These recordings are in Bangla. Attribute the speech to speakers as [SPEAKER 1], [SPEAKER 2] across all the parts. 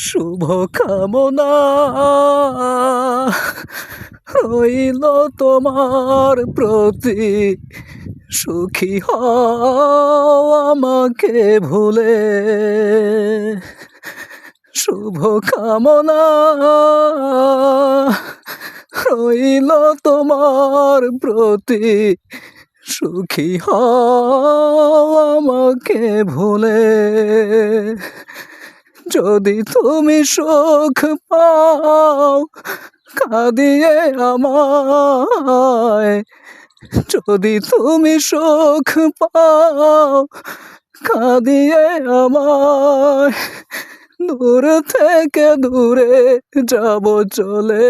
[SPEAKER 1] শুভ কামনা রইল তোমার প্রতি। সুখী হও আমাকে ভুলে। শুভ কামনা রইল তোমার প্রতি। সুখী হও আমাকে ভুলে। যদি তুমি সুখ পাও, কাঁদিয়ে আমায়। যদি তুমি সুখ পাও, কাঁদিয়ে আমায়। দূর থেকে দূরে যাব চলে।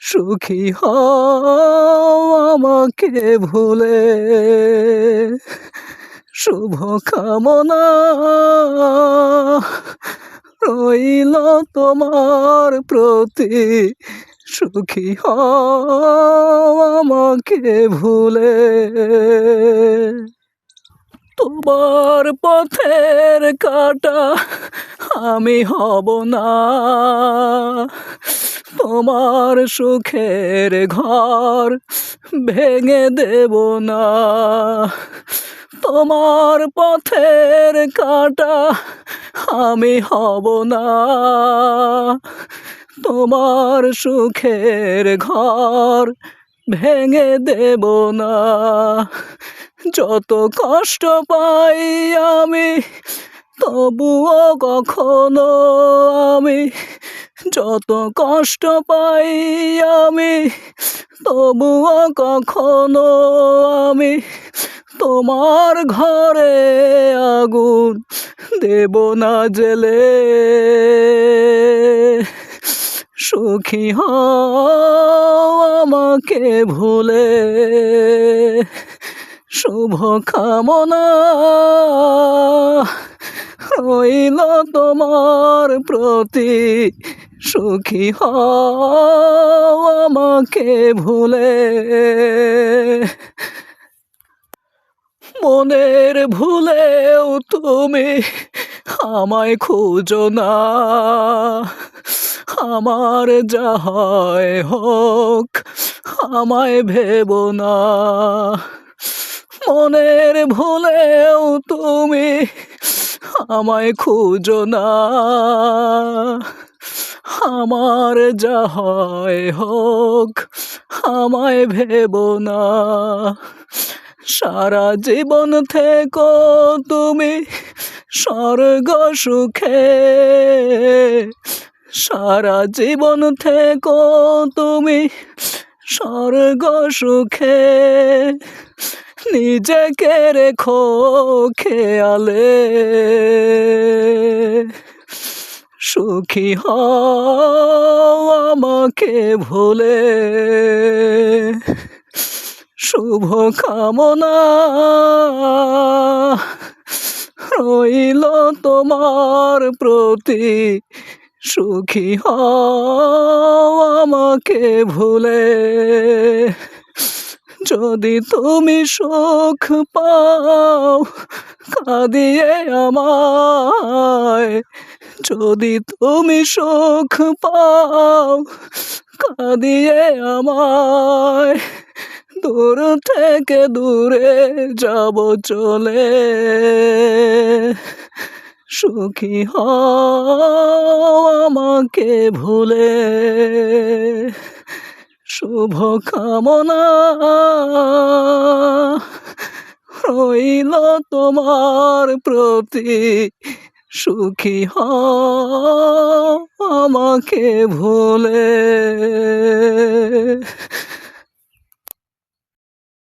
[SPEAKER 1] সুখী হও আমাকে ভুলে। শুভ কামনা রইল তোমার প্রতি। সুখী হও আমাকে ভুলে। তোমার পথের কাটা আমি হব না। তোমার সুখের ঘর ভেঙে দেব না। তোমার পথের কাটা আমি হব না। তোমার সুখের ঘর ভেঙে দেব না। যত কষ্ট পাই আমি, তবুও কখনো আমি, যত কষ্ট পাই আমি, তবুও কখনো আমি তোমার ঘরে আগুন দেব না জেলে। সুখী আমাকে ভুলে। শুভ কামনা রইল তোমার প্রতি। সুখী আমাকে ভুলে। মনের ভুলেও তুমি আমায় খুঁজো না। আমার যা হয় হোক, আমায় ভেব না। মনের ভুলেও তুমি আমায় খুঁজো না। আমার যা হয় হোক, আমায় ভেব না। সারা জীবন থেকো তুমি স্বর্গ সুখে। সারা জীবন থেকো তুমি স্বর্গ সুখে। নিজেকে রেখো খেয়ালে। সুখী হও আমাকে ভুলে। শুভ কামনা রইল তোমার প্রতি সুখী হও আমাকে ভুলে। যদি তুমি সুখ পাও, কাঁদিয়ে আমায়। যদি তুমি সুখ পাও, কাঁদিয়ে আমায়। দূর থেকে দূরে যাব চলে। সুখী হ আমাকে ভুলে। শুভ কামনা রইল তোমার প্রতি। সুখী হ আমাকে ভুলে।